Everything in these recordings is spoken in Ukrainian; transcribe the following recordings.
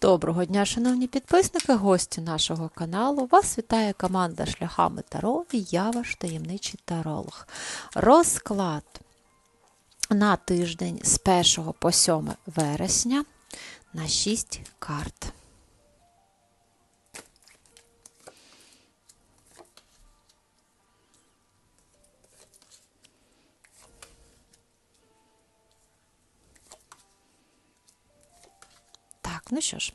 Доброго дня, шановні підписники, гості нашого каналу. Вас вітає команда Шляхами Таро і я ваш таємничий таролог. Розклад на тиждень з 1 по 7 вересня на 6 карт. Так, ну що ж,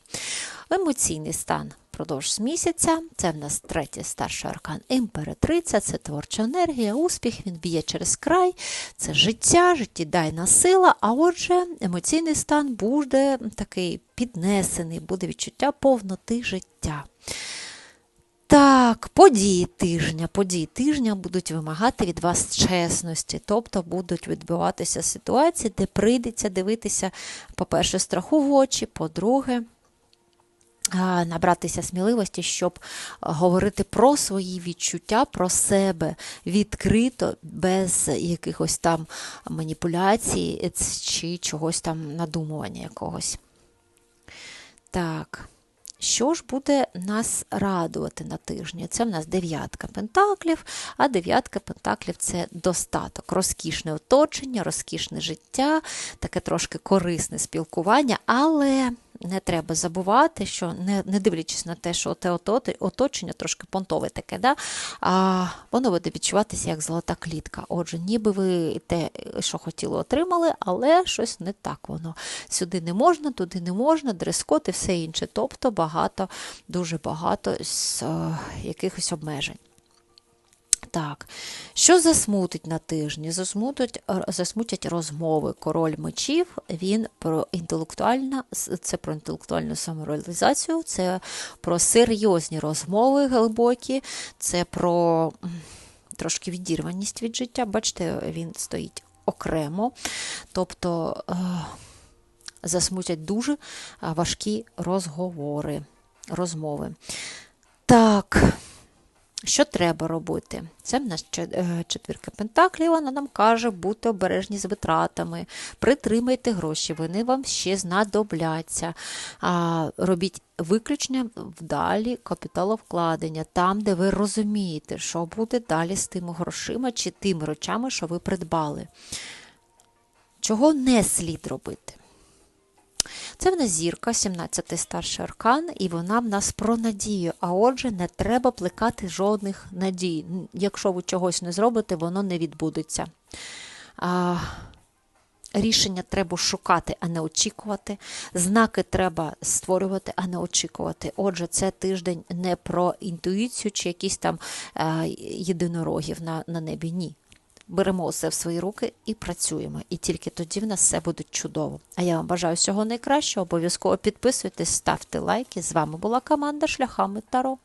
емоційний стан впродовж місяця. Це в нас третій старший аркан імператриця, це творча енергія, успіх, він б'є через край, це життя, життєдайна сила. А отже, емоційний стан буде такий піднесений, буде відчуття повноти життя. Так, події тижня. Події тижня будуть вимагати від вас чесності, тобто будуть відбуватися ситуації, де прийдеться дивитися, по-перше, страху в очі, по-друге, набратися сміливості, щоб говорити про свої відчуття, про себе відкрито, без якихось там маніпуляцій чи чогось там надумування якогось. Так. Що ж буде нас радувати на тижні? Це в нас дев'ятка пентаклів, а дев'ятка пентаклів це достаток, розкішне оточення, розкішне життя, таке трошки корисне спілкування, але не треба забувати, що не не дивлячись на те, що те оточення трошки понтове таке, да? а воно буде відчуватися як золота клітка. Отже, ніби ви те, що хотіли, отримали, але щось не так воно. Сюди не можна, туди не можна, дрес-код і все інше. Тобто багато, дуже багато з е, якихось обмежень. Так, що засмутить на тижні? Засмутять, засмутять розмови. Король мечів, він про інтелектуальна, це про інтелектуальну самореалізацію, це про серйозні розмови глибокі, це про трошки відірваність від життя. Бачите, він стоїть окремо. Тобто е, засмутять дуже важкі розговори, розмови. Так. Що треба робити? Це в нас е, четвірка пентаклів, вона нам каже, будьте обережні з витратами, притримайте гроші, вони вам ще знадобляться. Робіть виключення вдалі капіталовкладення, там, де ви розумієте, що буде далі з тими грошима чи тими речами, що ви придбали. Чого не слід робити? Це в нас зірка, 17-й старший аркан, і вона в нас про надію. А отже, не треба плекати жодних надій. Якщо ви чогось не зробите, воно не відбудеться. А, Рішення треба шукати, а не очікувати. Знаки треба створювати, а не очікувати. Отже, це тиждень не про інтуїцію чи якісь там е, єдинорогів на, на небі. Ні беремо все в свої руки і працюємо. І тільки тоді в нас все буде чудово. А я вам бажаю всього найкращого. Обов'язково підписуйтесь, ставте лайки. З вами була команда Шляхами Таро.